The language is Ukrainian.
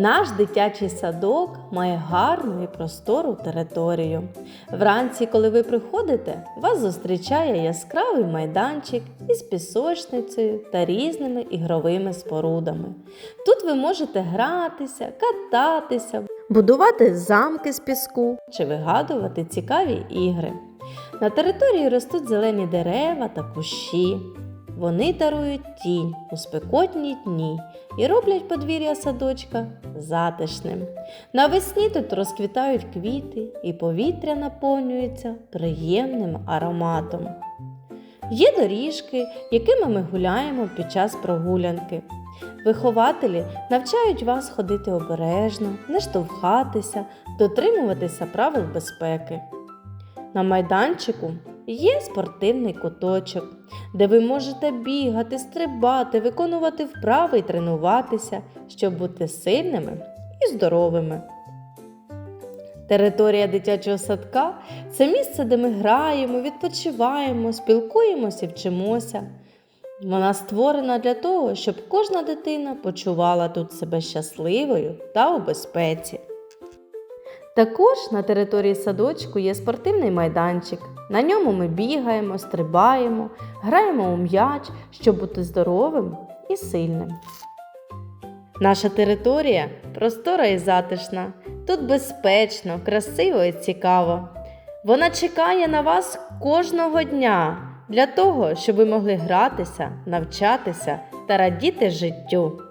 Наш дитячий садок має гарну і простору територію. Вранці, коли ви приходите, вас зустрічає яскравий майданчик із пісочницею та різними ігровими спорудами. Тут ви можете гратися, кататися, будувати замки з піску чи вигадувати цікаві ігри. На території ростуть зелені дерева та кущі. Вони дарують тінь у спекотні дні і роблять подвір'я садочка затишним. Навесні тут розквітають квіти, і повітря наповнюється приємним ароматом. Є доріжки, якими ми гуляємо під час прогулянки. Вихователі навчають вас ходити обережно, не штовхатися, дотримуватися правил безпеки. На майданчику є спортивний куточок, де ви можете бігати, стрибати, виконувати вправи і тренуватися, щоб бути сильними і здоровими. Територія дитячого садка це місце, де ми граємо, відпочиваємо, спілкуємося і вчимося. Вона створена для того, щоб кожна дитина почувала тут себе щасливою та у безпеці. Також на території садочку є спортивний майданчик. На ньому ми бігаємо, стрибаємо, граємо у м'яч, щоб бути здоровим і сильним. Наша територія простора і затишна. Тут безпечно, красиво і цікаво. Вона чекає на вас кожного дня для того, щоб ви могли гратися, навчатися та радіти життю.